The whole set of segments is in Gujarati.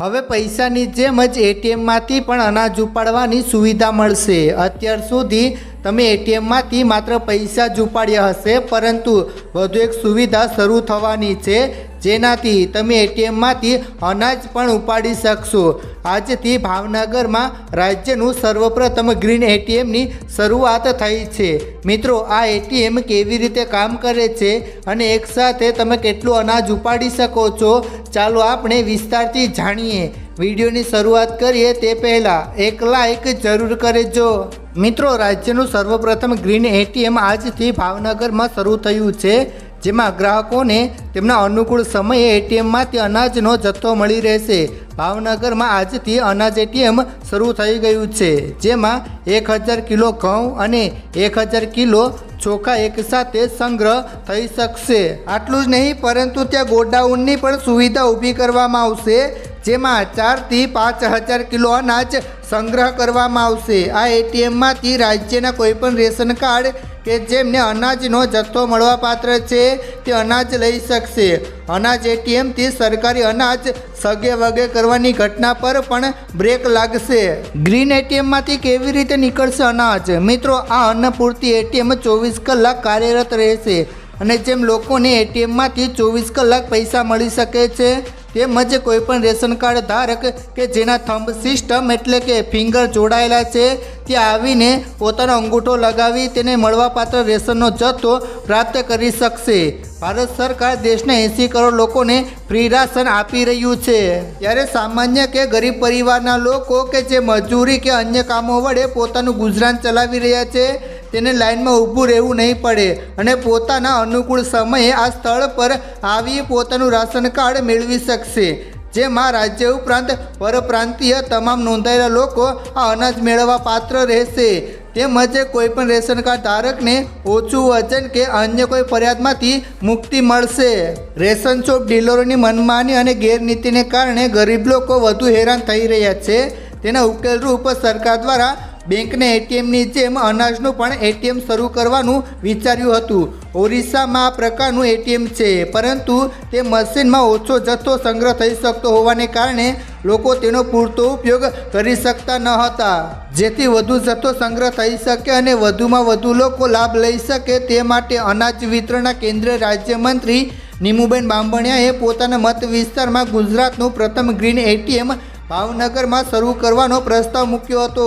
હવે પૈસાની જેમ જ એટીએમમાંથી પણ અનાજ ઉપાડવાની સુવિધા મળશે. અત્યાર સુધી તમે એટીએમમાંથી માત્ર પૈસા જ ઉપાડ્યા હશે, પરંતુ વધુ એક સુવિધા શરૂ થવાની છે. જેનાથી તમે એટીએમમાંથી અનાજ પણ ઉપાડી શકશો. આજથી ભાવનગરમાં રાજ્યનું સર્વપ્રથમ ગ્રીન એટીએમની શરૂઆત થઈ છે. મિત્રો, આ એટીએમ કેવી રીતે કામ કરે છે અને એકસાથે તમે કેટલું અનાજ ઉપાડી શકો છો? ચાલો આપણે વિસ્તારથી જાણીએ. વિડીયોની શરૂઆત કરીએ તે પહેલાં એક લાઇક જરૂર કરજો. મિત્રો, રાજ્યનું સર્વપ્રથમ ગ્રીન એટીએમ આજથી ભાવનગરમાં શરૂ થયું છે. જેમાં ગ્રાહકોને તેમના અનુકૂળ સમયે એટીએમમાંથી અનાજનો જથ્થો મળી રહેશે. ભાવનગરમાં આજથી અનાજ એટીએમ શરૂ થઈ ગયું છે, જેમાં એક હજાર કિલો ઘઉં અને એક હજાર કિલો ચોખા એકસાથે સંગ્રહ થઈ શકશે. આટલું જ નહીં, પરંતુ ત્યાં ગોડાઉનની પણ સુવિધા ઊભી કરવામાં આવશે, જેમાં ચારથી પાંચ હજાર કિલો અનાજ સંગ્રહ કરવામાં આવશે. આ એટીએમમાંથી રાજ્યના કોઈપણ રેશન કાર્ડ કે જેમને અનાજનો જથ્થો મળવાપાત્ર છે, તે અનાજ લઈ શકશે. અનાજ એટીએમથી સરકારી અનાજ સગે વગે કરવાની ઘટના પર પણ બ્રેક લાગશે. ગ્રીન એટીએમમાંથી કેવી રીતે નીકળશે અનાજ? મિત્રો, આ અન્નપૂર્તિ એટીએમ ચોવીસ કલાક કાર્યરત રહેશે અને જેમ લોકોને એટીએમમાંથી ચોવીસ કલાક પૈસા મળી શકે છે તેમજ કોઈપણ રેશન કાર્ડ ધારક કે જેના થંબ સિસ્ટમ એટલે કે ફિંગર જોડાયેલા છે, ત્યાં આવીને પોતાનો અંગૂઠો લગાવી તેને મળવાપાત્ર રેશનનો જથ્થો પ્રાપ્ત કરી શકશે. ભારત સરકાર દેશના એંસી કરોડ લોકોને ફ્રી રાશન આપી રહ્યું છે. ત્યારે સામાન્ય કે ગરીબ પરિવારના લોકો કે જે મજૂરી કે અન્ય કામો વડે પોતાનું ગુજરાન ચલાવી રહ્યા છે તેને લાઇનમાં ઊભું રહેવું નહીં પડે અને પોતાના અનુકૂળ સમયે આ સ્થળ પર આવી પોતાનું રાશન કાર્ડ મેળવી શકશે. જેમાં રાજ્ય ઉપરાંત પરપ્રાંતીય તમામ નોંધાયેલા લોકો આ અનાજ મેળવવા પાત્ર રહેશે. તેમજ કોઈપણ રેશન કાર્ડ ધારકને ઓછું વજન કે અન્ય કોઈ ફરિયાદમાંથી મુક્તિ મળશે. રેશન શોપ ડીલરોની મનમાની અને ગેરનીતિને કારણે ગરીબ લોકો વધુ હેરાન થઈ રહ્યા છે. તેના ઉકેલરૂપ સરકાર દ્વારા બેંકને એટીએમની જેમ અનાજનું પણ એટીએમ શરૂ કરવાનું વિચાર્યું હતું. ઓરિસ્સામાં આ પ્રકારનું એટીએમ છે, પરંતુ તે મશીનમાં ઓછો જથ્થો સંગ્રહ થઈ શકતો હોવાને કારણે લોકો તેનો પૂરતો ઉપયોગ કરી શકતા ન હતા. જેથી વધુ જથ્થો સંગ્રહ થઈ શકે અને વધુમાં વધુ લોકો લાભ લઈ શકે તે માટે અનાજ વિતરણના કેન્દ્રીય રાજ્યમંત્રી નીમુબેન બાંભણિયાએ પોતાના મત વિસ્તારમાં ગુજરાતનું પ્રથમ ગ્રીન એટીએમ ભાવનગરમાં શરૂ કરવાનો પ્રસ્તાવ મૂક્યો હતો.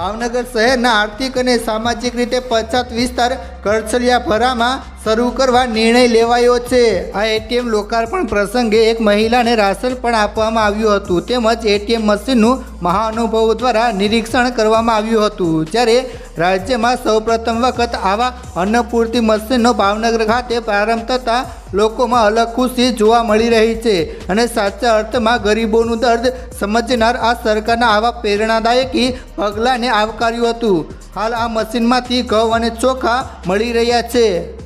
ભાવનગર શહેરના આર્થિક અને સામાજિક રીતે પછાત વિસ્તાર કરછલિયાભરામાં શરૂ કરવા નિર્ણય લેવાયો છે. આ એટીએમ લોકાર્પણ પ્રસંગે એક મહિલાને રાશન પણ આપવામાં આવ્યું હતું. તેમજ એટીએમ મશીનનું મહાનુભાવો દ્વારા નિરીક્ષણ કરવામાં આવ્યું હતું. જ્યારે રાજ્યમાં સૌપ્રથમ વખત આવા અન્નપૂર્તિ મશીનનો ભાવનગર ખાતે પ્રારંભ થતાં લોકોમાં અલગ ખુશી જોવા મળી રહી છે અને સાચા અર્થમાં ગરીબોનું દર્દ સમજનાર આ સરકારના આવા પ્રેરણાદાયકી પગલાંને આવકાર્યું હતું. હાલ આ મશીનમાંથી ઘઉં અને ચોખા મળી રહ્યા છે.